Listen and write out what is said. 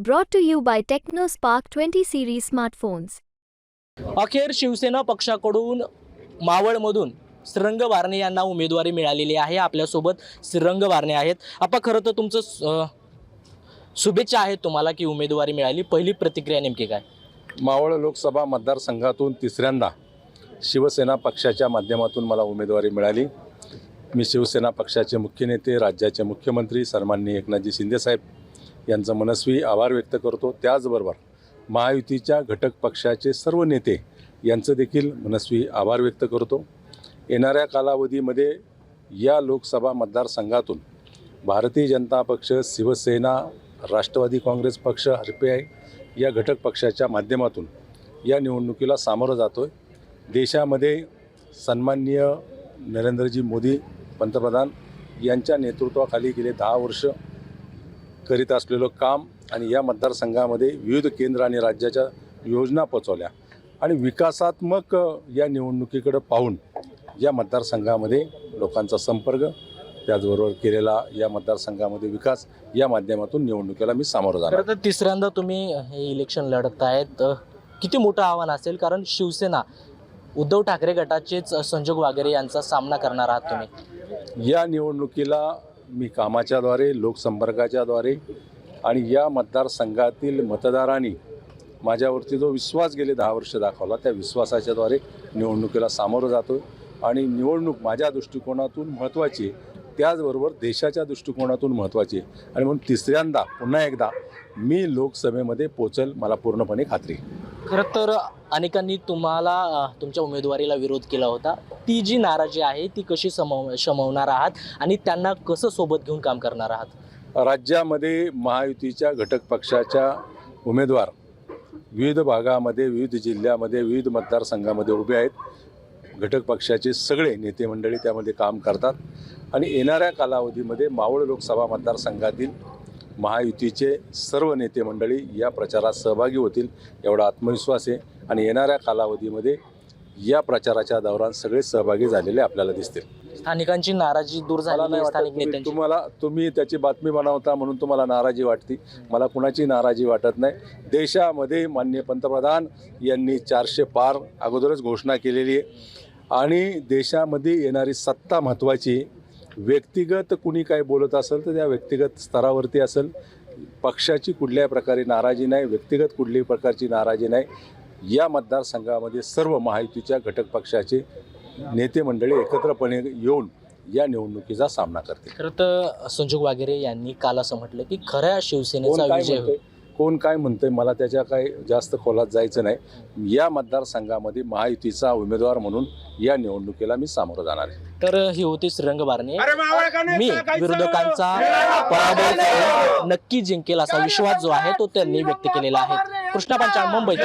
Brought to you by TechnoSpark 20 series smartphones. अखेर शिवसेना पक्षाकडून मावळमधून श्रीरंग बारणे यांना उमेदवारी मिळालेली आहे. आपल्यासोबत श्रीरंग बारणे आहेत. आपण खरं तर तुमचं अं, शुभेच्छा आहेत तुम्हाला की उमेदवारी मिळाली. पहिली प्रतिक्रिया नेमकी काय? मावळ लोकसभा मतदारसंघातून तिसऱ्यांदा शिवसेना पक्षाच्या माध्यमातून मला उमेदवारी मिळाली. मी शिवसेना पक्षाचे मुख्य नेते राज्याचे मुख्यमंत्री सन्माननीय एकनाथजी शिंदेसाहेब यांचं मनस्वी आभार व्यक्त करतो. त्याचबरोबर महायुतीच्या घटक पक्षाचे सर्व नेते यांचं देखील मनस्वी आभार व्यक्त करतो. येणाऱ्या कालावधीमध्ये या लोकसभा मतदारसंघातून भारतीय जनता पक्ष शिवसेना राष्ट्रवादी काँग्रेस पक्ष आर पी आय या घटक पक्षाच्या माध्यमातून या निवडणुकीला सामोरं जातो आहे देशामध्ये सन्माननीय नरेंद्रजी मोदी पंतप्रधान यांच्या नेतृत्वाखाली गेले दहा वर्ष करीत असलेलं काम आणि या मतदारसंघामध्ये विविध केंद्र आणि राज्याच्या योजना पोचवल्या. आणि विकासात्मक या निवडणुकीकडं पाहून या मतदारसंघामध्ये लोकांचा संपर्क त्याचबरोबर केलेला या मतदारसंघामध्ये विकास या माध्यमातून निवडणुकीला मी सामोरं जाणार. तर तिसऱ्यांदा तुम्ही हे इलेक्शन लढत आहेत. किती मोठं आव्हान असेल? कारण शिवसेना उद्धव ठाकरे गटाचेच संजोग वागेरे यांचा सामना करणार आहात तुम्ही. या निवडणुकीला मी कामाच्याद्वारे लोकसंपर्काच्याद्वारे आणि या मतदारसंघातील मतदारांनी माझ्यावरती जो विश्वास गेले दहा वर्ष दाखवला त्या विश्वासाच्याद्वारे निवडणुकीला सामोरं जातो आणि निवडणूक माझ्या दृष्टिकोनातून महत्त्वाची त्याचबरोबर देशाच्या दृष्टिकोनातून महत्त्वाची आणि म्हणून तिसऱ्यांदा पुन्हा एकदा मी लोकसभेमध्ये पोचेल मला पूर्णपणे खात्री आहे. खरं तर अनेकांनी तुम्हाला तुमच्या उमेदवारीला विरोध केला होता. ती जी नाराजी आहे ती कशी समव शमवणार आहात? आणि त्यांना कसं सोबत घेऊन काम करणार आहात? राज्यामध्ये महायुतीच्या घटक पक्षाच्या उमेदवार विविध भागामध्ये विविध जिल्ह्यामध्ये विविध मतदारसंघामध्ये उभे आहेत. घटक पक्षाचे सगळे नेते मंडळी त्यामध्ये काम करतात. आणि येणाऱ्या कालावधीमध्ये मावळ लोकसभा मतदारसंघातील महायुतीचे सर्व नेते मंडळी या प्रचारात सहभागी होतील एवढा आत्मविश्वास आहे. आणि येणाऱ्या कालावधीमध्ये या प्रचाराच्या दौरान सगळे सहभागी झालेले आपल्याला दिसतील. स्थानिकांची नाराजी दूर झाली तुम्हाला तुम्ही त्याची बातमी बनवता म्हणून तुम्हाला नाराजी वाटते. मला कुणाची नाराजी वाटत नाही. देशामध्ये माननीय पंतप्रधान यांनी चारशे पार अगोदरच घोषणा केलेली आहे. आणि देशामध्ये येणारी सत्ता महत्त्वाची व्यक्तिगत कुणी काय बोलत असेल तर त्या व्यक्तिगत स्तरावरती असेल. पक्षाची कुठल्याही प्रकारे नाराजी नाही व्यक्तिगत कुठल्याही प्रकारची नाराजी नाही. या मतदारसंघामध्ये सर्व महायुतीच्या घटक पक्षाचे नेते मंडळी एकत्रपणे येऊन या निवडणुकीचा सामना करतील. खरं तर संजोग वागेरे यांनी काल असं म्हटलं की खऱ्या शिवसेनेचा विजय कोण काय म्हणतंय मला त्याच्या काही जास्त खोलात जायचं नाही. या मतदारसंघामध्ये महायुतीचा उमेदवार म्हणून या निवडणुकीला मी सामोरं जाणार आहे. तर ही होती श्रीरंग बारणे. मी विरोधकांचा पराभव नक्की जिंकेल असा विश्वास जो आहे तो त्यांनी व्यक्त केलेला आहे. कृष्णा पंचाळ मुंबई